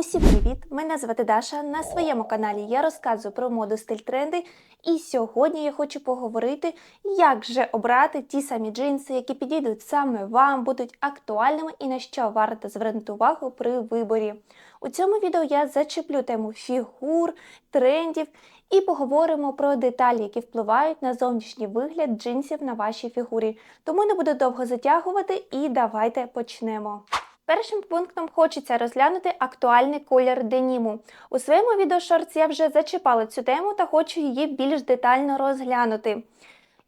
Усім привіт! Мене звати Даша. На своєму каналі я розказую про моду стиль тренди. І сьогодні я хочу поговорити, як же обрати ті самі джинси, які підійдуть саме вам, будуть актуальними і на що варто звернути увагу при виборі. У цьому відео я зачеплю тему фігур, трендів і поговоримо про деталі, які впливають на зовнішній вигляд джинсів на вашій фігурі. Тому не буду довго затягувати і давайте почнемо. Першим пунктом хочеться розглянути актуальний колір деніму. У своєму відеошорці я вже зачіпала цю тему та хочу її більш детально розглянути.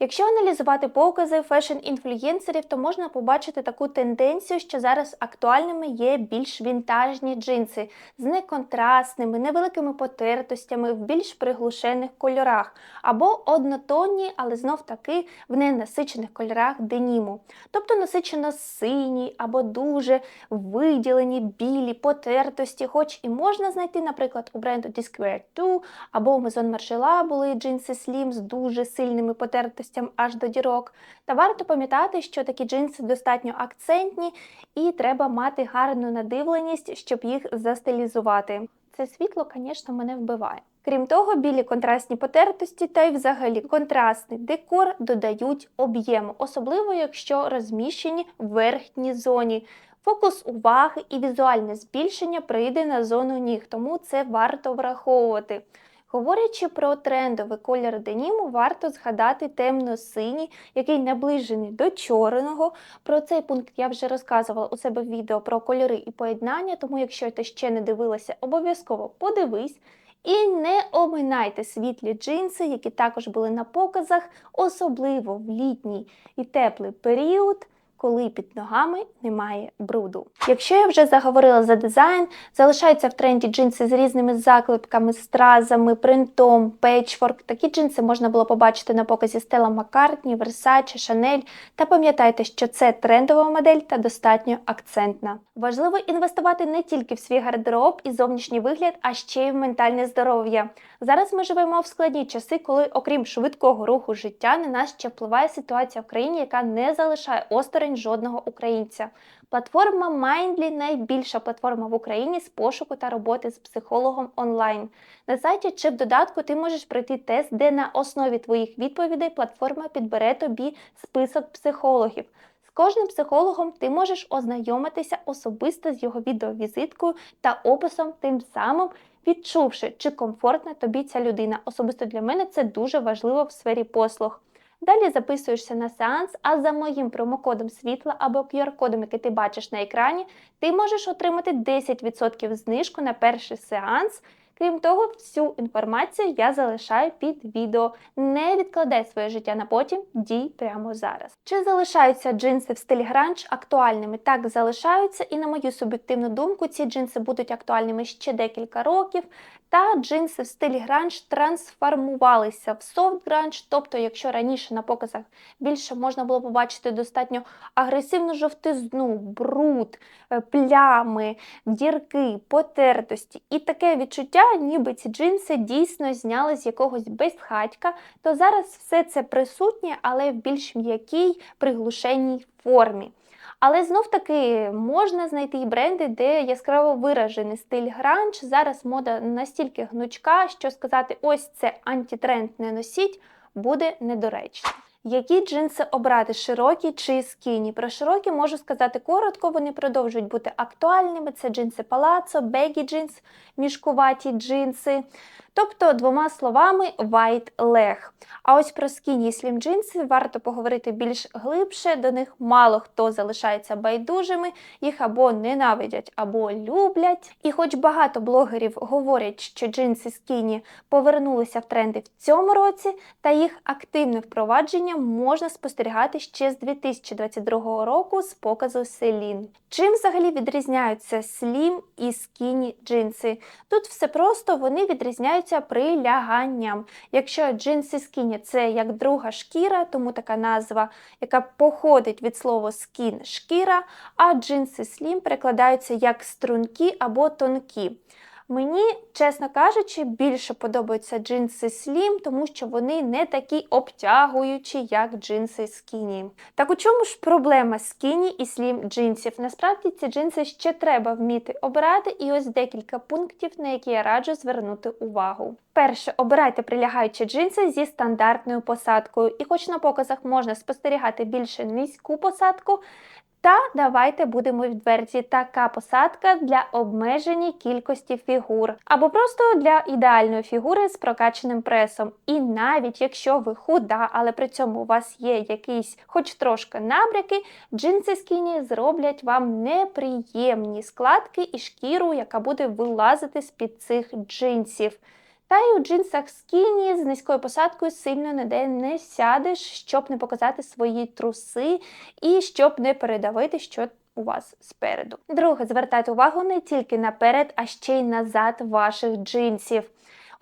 Якщо аналізувати покази фешн-інфлюєнсерів, то можна побачити таку тенденцію, що зараз актуальними є більш вінтажні джинси з неконтрастними, невеликими потертостями в більш приглушених кольорах, або однотонні, але знов таки в ненасичених кольорах деніму. Тобто насичено синій або дуже виділені білі потертості, хоч і можна знайти, наприклад, у бренду Disquare 2 або у Maison Margiela були джинси Slim з дуже сильними потертостями аж до дірок. Та варто пам'ятати, що такі джинси достатньо акцентні і треба мати гарну надивленість, щоб їх застилізувати. Це світло, звісно, мене вбиває. Крім того, білі контрастні потертості та й взагалі контрастний декор додають об'єму, особливо якщо розміщені в верхній зоні. Фокус уваги і візуальне збільшення прийде на зону ніг, тому це варто враховувати. Говорячи про трендовий колір деніму, варто згадати темно-синій, який наближений до чорного. Про цей пункт я вже розказувала у себе в відео про кольори і поєднання, тому якщо ти ще не дивилася, обов'язково подивись. І не оминайте світлі джинси, які також були на показах, особливо в літній і теплий період коли під ногами немає бруду. Якщо я вже заговорила за дизайн, залишаються в тренді джинси з різними заклепками, стразами, принтом, печворк. Такі джинси можна було побачити на показі Стела Маккартні, Versace, Chanel. Та пам'ятайте, що це трендова модель та достатньо акцентна. Важливо інвестувати не тільки в свій гардероб і зовнішній вигляд, а ще й в ментальне здоров'я. Зараз ми живемо в складні часи, коли, окрім швидкого руху життя, на нас ще впливає ситуація в країні, яка не залишає осторонь жодного українця. Платформа Mindly найбільша платформа в Україні з пошуку та роботи з психологом онлайн. На сайті чи в додатку ти можеш пройти тест, де на основі твоїх відповідей платформа підбере тобі список психологів. З кожним психологом ти можеш ознайомитися особисто з його відеовізиткою та описом, тим самим відчувши, чи комфортна тобі ця людина. Особисто для мене це дуже важливо в сфері послуг. Далі записуєшся на сеанс, а за моїм промокодом світла або QR-кодом, який ти бачиш на екрані, ти можеш отримати 10% знижку на перший сеанс. Крім того, всю інформацію я залишаю під відео. Не відкладай своє життя на потім, дій прямо зараз. Чи залишаються джинси в стилі гранж актуальними? Так, залишаються, і на мою суб'єктивну думку, ці джинси будуть актуальними ще декілька років. Та джинси в стилі гранж трансформувалися в софт гранж, тобто, якщо раніше на показах більше можна було побачити достатньо агресивну жовтизну, бруд, е, плями, дірки, потертості. І таке відчуття, ніби ці джинси дійсно зняли з якогось безхатька, то зараз все це присутнє, але в більш м'якій приглушеній формі. Але знов таки можна знайти і бренди, де яскраво виражений стиль гранж. Зараз мода настільки гнучка, що сказати, ось це антитренд не носіть, буде недоречно. Які джинси обрати широкі чи скіні? Про широкі можу сказати коротко, вони продовжують бути актуальними. Це джинси палацо, бегі джинс, мішкуваті джинси. Тобто, двома словами, white leg. А ось про скіні слім джинси варто поговорити більш глибше. До них мало хто залишається байдужими, їх або ненавидять, або люблять. І хоч багато блогерів говорять, що джинси скіні повернулися в тренди в цьому році, та їх активне впровадження можна спостерігати ще з 2022 року з показу Селін. Чим взагалі відрізняються слім і скіні джинси? Тут все просто вони відрізняються приляганням. Якщо джинси скіні це як друга шкіра, тому така назва, яка походить від слова скін шкіра, а джинси слім перекладаються як стрункі або тонкі. Мені, чесно кажучи, більше подобаються джинси Slim, тому що вони не такі обтягуючі, як джинси Skinny. Так у чому ж проблема Skinny і Slim джинсів? Насправді ці джинси ще треба вміти обирати, і ось декілька пунктів, на які я раджу звернути увагу. Перше, обирайте прилягаючі джинси зі стандартною посадкою, і хоч на показах можна спостерігати більше низьку посадку. Та давайте будемо відверті, така посадка для обмеженій кількості фігур, або просто для ідеальної фігури з прокаченим пресом. І навіть якщо ви худа, але при цьому у вас є якийсь, хоч трошки набряки, джинси скіні зроблять вам неприємні складки і шкіру, яка буде вилазити з-під цих джинсів. Та й у джинсах скіні з низькою посадкою сильно ніде не сядеш, щоб не показати свої труси і щоб не передавити, що у вас спереду. Друге, звертайте увагу не тільки наперед, а ще й назад ваших джинсів.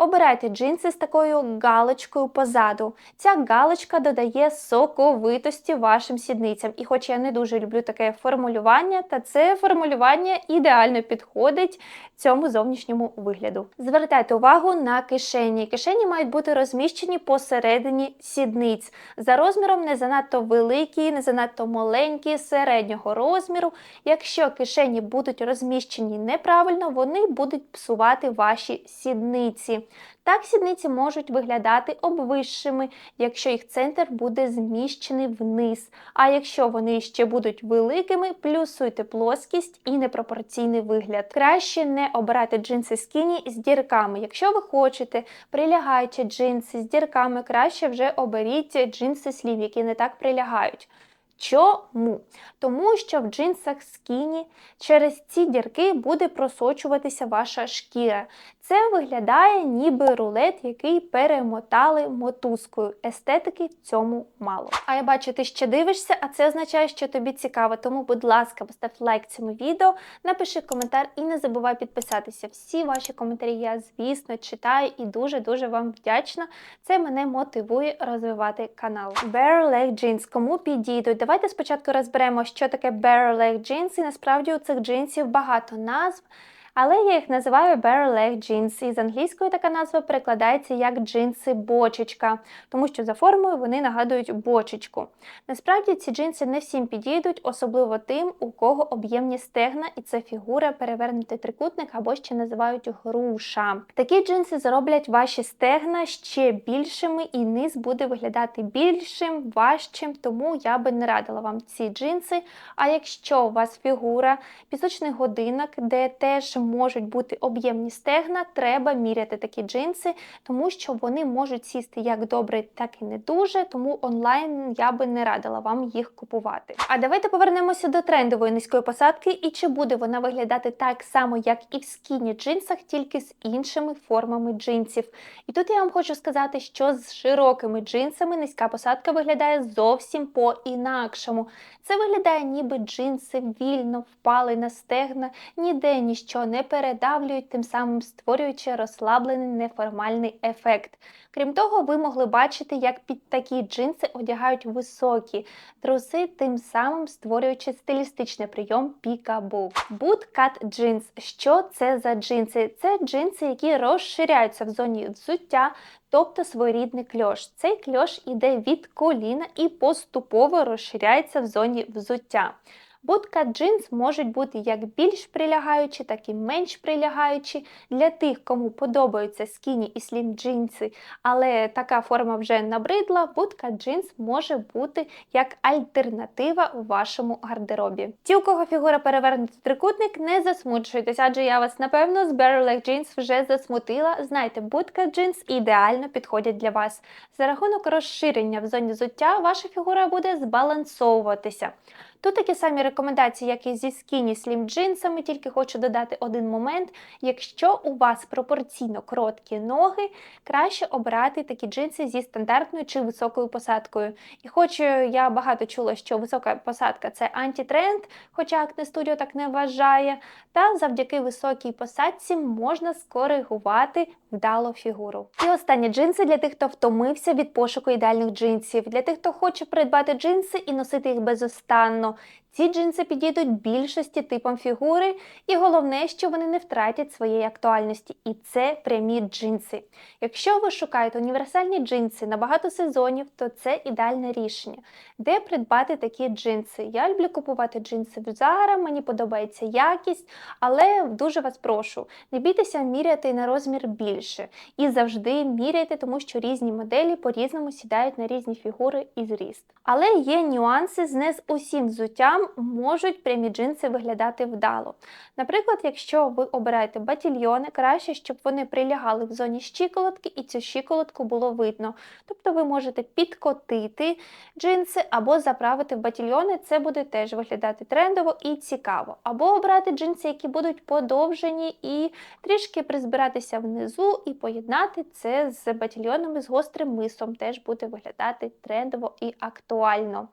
Обирайте джинси з такою галочкою позаду. Ця галочка додає соковитості вашим сідницям. І хоч я не дуже люблю таке формулювання, та це формулювання ідеально підходить цьому зовнішньому вигляду. Звертайте увагу на кишені. Кишені мають бути розміщені посередині сідниць. За розміром не занадто великі, не занадто маленькі, середнього розміру. Якщо кишені будуть розміщені неправильно, вони будуть псувати ваші сідниці. Так сідниці можуть виглядати обвисшими, якщо їх центр буде зміщений вниз. А якщо вони ще будуть великими, плюсуйте плоскість і непропорційний вигляд. Краще не обирати джинси скіні з дірками. Якщо ви хочете прилягаючі джинси з дірками, краще вже оберіть джинси слів, які не так прилягають. Чому? Тому що в джинсах скіні через ці дірки буде просочуватися ваша шкіра. Це виглядає ніби рулет, який перемотали мотузкою. Естетики цьому мало. А я бачу, ти ще дивишся, а це означає, що тобі цікаво. Тому, будь ласка, постав лайк цьому відео, напиши коментар і не забувай підписатися. Всі ваші коментарі я, звісно, читаю і дуже-дуже вам вдячна. Це мене мотивує розвивати канал. Bare Leg Jeans. Кому підійдуть? Давайте спочатку розберемо, що таке Bare Leg Jeans. І насправді у цих джинсів багато назв. Але я їх називаю bare leg jeans, і з англійської така назва перекладається як джинси бочечка, тому що за формою вони нагадують бочечку. Насправді ці джинси не всім підійдуть, особливо тим, у кого об'ємні стегна, і це фігура перевернутий трикутник або ще називають груша. Такі джинси зроблять ваші стегна ще більшими, і низ буде виглядати більшим, важчим, тому я би не радила вам ці джинси. А якщо у вас фігура, пісочний годинок, де теж можуть бути об'ємні стегна, треба міряти такі джинси, тому що вони можуть сісти як добре, так і не дуже. Тому онлайн я би не радила вам їх купувати. А давайте повернемося до трендової низької посадки і чи буде вона виглядати так само, як і в скіні джинсах, тільки з іншими формами джинсів. І тут я вам хочу сказати, що з широкими джинсами низька посадка виглядає зовсім по-інакшому. Це виглядає, ніби джинси вільно впали на стегна, ніде ніщо не передавлюють, тим самим створюючи розслаблений неформальний ефект. Крім того, ви могли бачити, як під такі джинси одягають високі труси, тим самим створюючи стилістичний прийом пікабу. Bootcut Jeans. Що це за джинси? Це джинси, які розширяються в зоні взуття, тобто своєрідний кльош. Цей кльош іде від коліна і поступово розширяється в зоні взуття. Будка джинс можуть бути як більш прилягаючі, так і менш прилягаючі. Для тих, кому подобаються скіні і слім джинси, але така форма вже набридла, будка джинс може бути як альтернатива у вашому гардеробі. Ті, у кого фігура перевернутий трикутник, не засмучуйтесь, адже я вас, напевно, з Leg Jeans вже засмутила. Знайте, будка джинс ідеально підходять для вас. За рахунок розширення в зоні зуття ваша фігура буде збалансовуватися. Тут такі самі рекомендації, як і зі скіні слім джинсами, тільки хочу додати один момент. Якщо у вас пропорційно короткі ноги, краще обирати такі джинси зі стандартною чи високою посадкою. І хоч я багато чула, що висока посадка це антитренд, хоча Acne Studio так не вважає, та завдяки високій посадці можна скоригувати вдало фігуру. І останні джинси для тих, хто втомився від пошуку ідеальних джинсів, для тих, хто хоче придбати джинси і носити їх безостанно. Ці джинси підійдуть більшості типам фігури, і головне, що вони не втратять своєї актуальності, і це прямі джинси. Якщо ви шукаєте універсальні джинси на багато сезонів, то це ідеальне рішення. Де придбати такі джинси? Я люблю купувати джинси в Zara, мені подобається якість, але дуже вас прошу, не бійтеся міряти на розмір більше. І завжди міряйте, тому що різні моделі по-різному сідають на різні фігури і зріст. Але є нюанси з не з усім взуттям можуть прямі джинси виглядати вдало. Наприклад, якщо ви обираєте батільйони, краще, щоб вони прилягали в зоні щиколотки і цю щиколотку було видно. Тобто ви можете підкотити джинси або заправити в батільйони, це буде теж виглядати трендово і цікаво. Або обрати джинси, які будуть подовжені і трішки призбиратися внизу, і поєднати це з батільйонами з гострим мисом, теж буде виглядати трендово і актуально.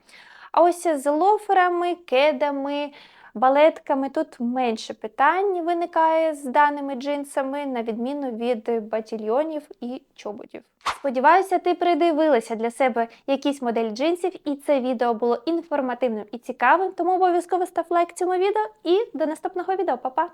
А ось з лоферами, кедами, балетками тут менше питань виникає з даними джинсами, на відміну від батільйонів і чоботів. Сподіваюся, ти придивилася для себе якісь модель джинсів, і це відео було інформативним і цікавим, тому обов'язково став лайк цьому відео і до наступного відео, Па-па!